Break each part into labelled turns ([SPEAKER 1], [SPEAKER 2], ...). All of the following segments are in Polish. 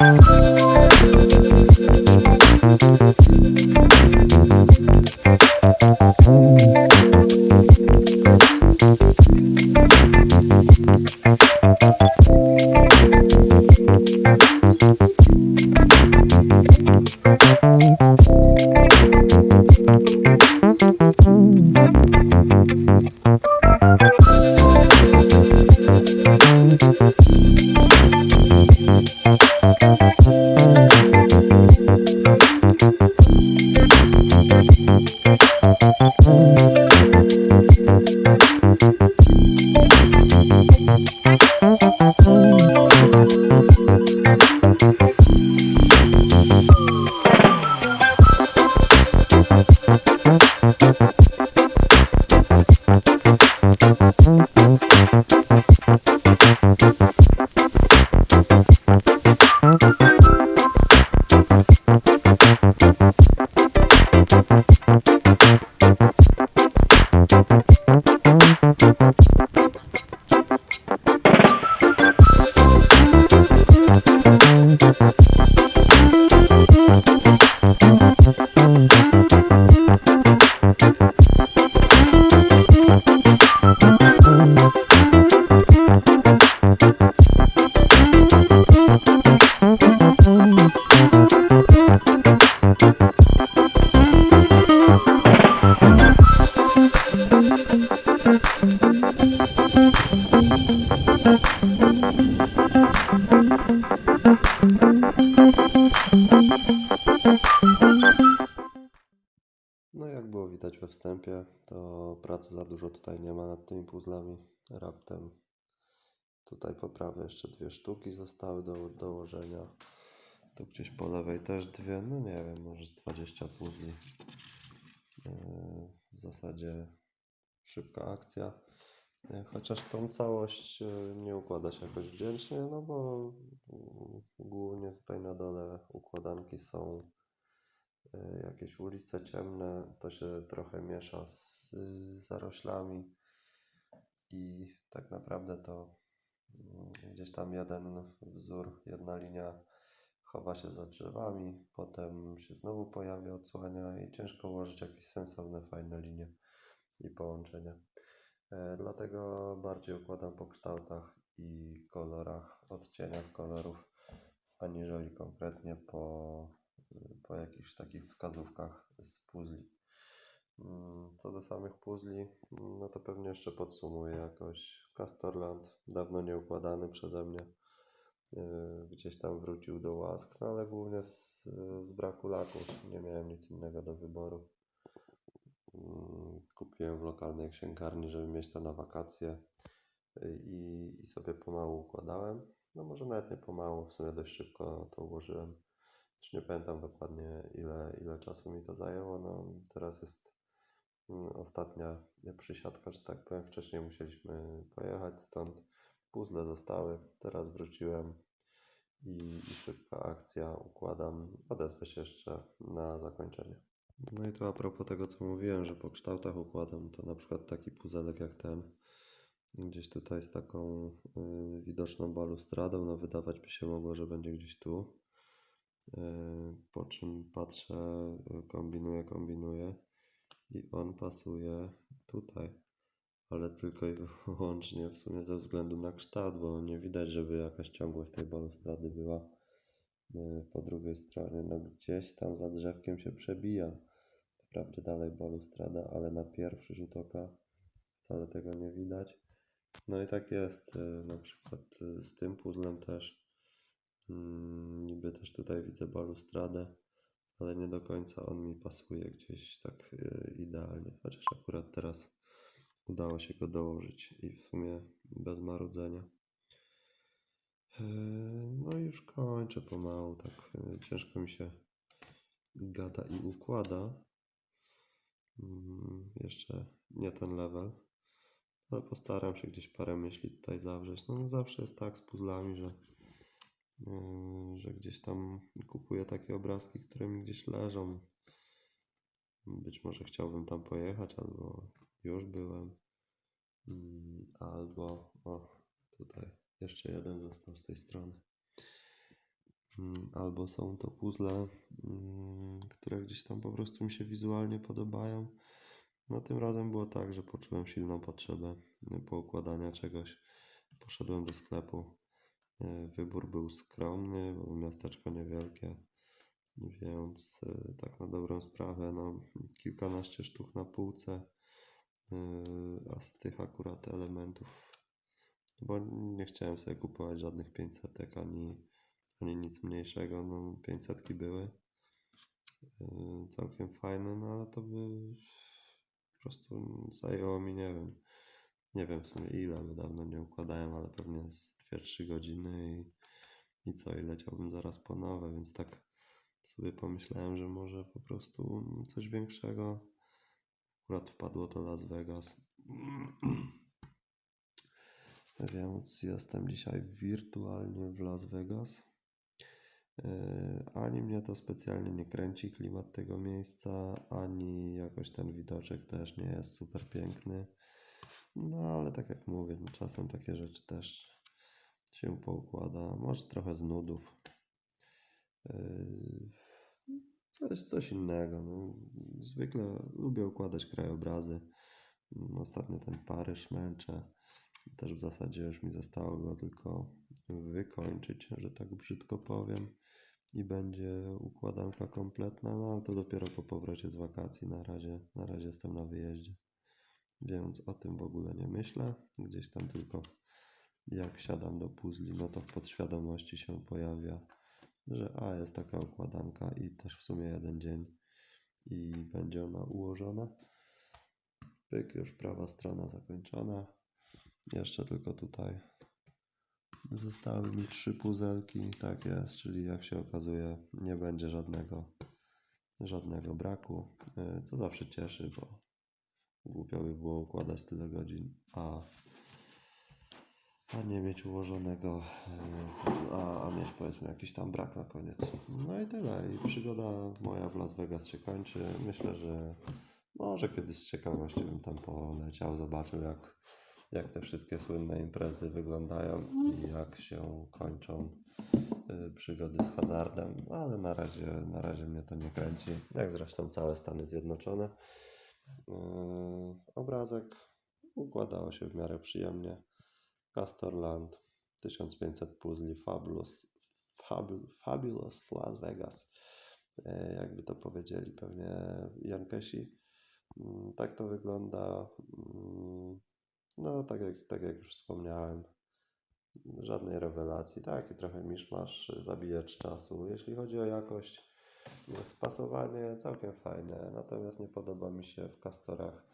[SPEAKER 1] Bye. you No jak było widać we wstępie, to pracy za dużo tutaj nie ma nad tymi puzzlami. Raptem tutaj po prawej jeszcze dwie sztuki zostały do dołożenia. Tu gdzieś po lewej też dwie, no nie wiem, może z 20 puzli. Yy, W zasadzie szybka akcja. Yy, Chociaż tą całość yy, nie układa się jakoś wdzięcznie, no bo yy, głównie tutaj na dole układanki są y, jakieś ulice ciemne, to się trochę miesza z zaroślami i tak naprawdę to mm, gdzieś tam jeden wzór, jedna linia chowa się za drzewami, potem się znowu pojawia, odsłania i ciężko ułożyć jakieś sensowne, fajne linie i połączenia. E, Dlatego bardziej układam po kształtach i kolorach, odcieniach kolorów, aniżeli konkretnie po, po jakichś takich wskazówkach z puzli. Mm, Co do samych puzli, mm, no to pewnie jeszcze podsumuję jakoś. Castorland, dawno nieukładany przeze mnie, yy, gdzieś tam wrócił do łask, no ale głównie z, z braku laków, nie miałem nic innego do wyboru. Mm, Kupiłem w lokalnej księgarni, żeby mieć to na wakacje yy, i, i sobie pomału układałem. No może nawet nie pomału, w sumie dość szybko to ułożyłem. Już nie pamiętam dokładnie ile, ile czasu mi to zajęło. No, teraz jest mm, ostatnia przysiadka, że tak powiem. Wcześniej musieliśmy pojechać stąd. Puzzle zostały, teraz wróciłem i, i szybka akcja, układam. Odezwę się jeszcze na zakończenie. No i to a propos tego, co mówiłem, że po kształtach układam, to na przykład taki puzelek jak ten, gdzieś tutaj z taką y, widoczną balustradą, no wydawać by się mogło, że będzie gdzieś tu. Y, po czym patrzę, y, kombinuję, kombinuję i on pasuje tutaj, ale tylko i wyłącznie w sumie ze względu na kształt, bo nie widać, żeby jakaś ciągłość tej balustrady była y, po drugiej stronie. No gdzieś tam za drzewkiem się przebija. Wprawdzie dalej balustrada, ale na pierwszy rzut oka wcale tego nie widać. No i tak jest y, na przykład y, z tym puzzlem też. Mm, Niby też tutaj widzę balustradę, ale nie do końca on mi pasuje gdzieś tak y, idealnie. Chociaż akurat teraz udało się go dołożyć i w sumie bez marudzenia. No i już kończę pomału, tak ciężko mi się gada i układa. Mm, Jeszcze nie ten level, ale postaram się gdzieś parę myśli tutaj zawrzeć. No zawsze jest tak z puzzlami, że yy, że gdzieś tam kupuję takie obrazki, które mi gdzieś leżą. Być może chciałbym tam pojechać, albo już byłem. Mm, Albo, o, tutaj jeszcze jeden został z tej strony. Mm, Albo są to puzzle, mm, które gdzieś tam po prostu mi się wizualnie podobają. No tym razem było tak, że poczułem silną potrzebę y, poukładania czegoś. Poszedłem do sklepu. Y, Wybór był skromny, bo miasteczko niewielkie, więc y, tak na dobrą sprawę, no kilkanaście sztuk na półce, a z tych akurat elementów, bo nie chciałem sobie kupować żadnych 500 ani, ani nic mniejszego, no 500 były y, całkiem fajne, no ale to by po prostu zajęło mi, nie wiem, nie wiem w sumie ile, bo dawno nie układałem, ale pewnie z 2-3 godziny i, i co, i leciałbym zaraz po nowe, więc tak sobie pomyślałem, że może po prostu coś większego. Akurat wpadło to Las Vegas. Więc jestem dzisiaj wirtualnie w Las Vegas. Yy, Ani mnie to specjalnie nie kręci klimat tego miejsca, ani jakoś ten widoczek też nie jest super piękny. No ale tak jak mówię, no, czasem takie rzeczy też się poukłada. Może trochę z nudów. Yy, Coś, coś innego. No. Zwykle lubię układać krajobrazy. Ostatnio ten Paryż męczę. Też w zasadzie już mi zostało go tylko wykończyć, że tak brzydko powiem. I będzie układanka kompletna, no ale to dopiero po powrocie z wakacji. Na razie, na razie jestem na wyjeździe. Więc o tym w ogóle nie myślę. Gdzieś tam tylko jak siadam do puzli, no to w podświadomości się pojawia, że a jest taka układanka i też w sumie jeden dzień i będzie ona ułożona. Pyk, już prawa strona zakończona. Jeszcze tylko tutaj zostały mi trzy puzelki. Tak jest, czyli jak się okazuje, nie będzie żadnego, żadnego braku, yy, co zawsze cieszy, bo głupio by było układać tyle godzin, a a nie mieć ułożonego, yy, a, a mieć powiedzmy jakiś tam brak na koniec. No i tyle. I przygoda moja w Las Vegas się kończy. Myślę, że może kiedyś z ciekawości bym tam poleciał, zobaczył jak, jak te wszystkie słynne imprezy wyglądają i jak się kończą yy, przygody z hazardem, ale na razie, na razie mnie to nie kręci, jak zresztą całe Stany Zjednoczone. Yy, obrazek układało się w miarę przyjemnie. Castorland, 1500 puzli, Fabulous, Fabul, Fabulous Las Vegas, e, jakby to powiedzieli pewnie Jankesi. Mm, Tak to wygląda. No, tak jak, tak jak już wspomniałem, żadnej rewelacji, taki trochę miszmasz, zabijacz czasu. Jeśli chodzi o jakość, spasowanie całkiem fajne, natomiast nie podoba mi się w kastorach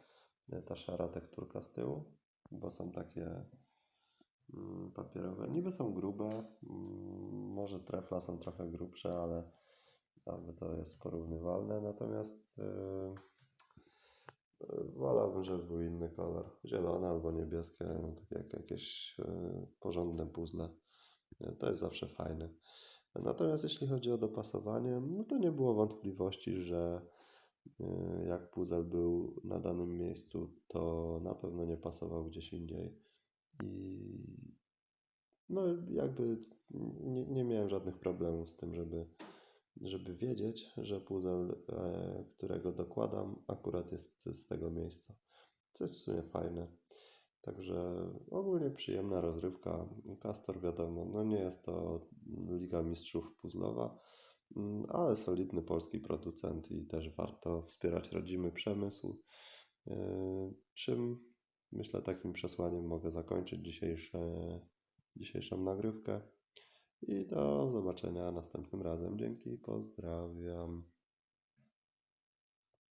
[SPEAKER 1] e, ta szara tekturka z tyłu, bo są takie mm, papierowe. Niby są grube, mm, może trefla są trochę grubsze, ale, ale to jest porównywalne. Natomiast yy, wolałbym, żeby był inny kolor. Zielone albo niebieskie, tak jak jakieś yy, porządne puzzle. Yy, To jest zawsze fajne. Natomiast jeśli chodzi o dopasowanie, no to nie było wątpliwości, że yy, jak puzzle był na danym miejscu, to na pewno nie pasował gdzieś indziej. I no, jakby nie, nie miałem żadnych problemów z tym, żeby, żeby wiedzieć, że puzzle, którego dokładam, akurat jest z tego miejsca. Co jest w sumie fajne. Także ogólnie przyjemna rozrywka. Castor wiadomo, no nie jest to Liga Mistrzów puzzlowa, mm, ale solidny polski producent i też warto wspierać rodzimy przemysł. E, Czym myślę takim przesłaniem mogę zakończyć dzisiejsze, dzisiejszą nagrywkę. I do zobaczenia następnym razem. Dzięki, pozdrawiam.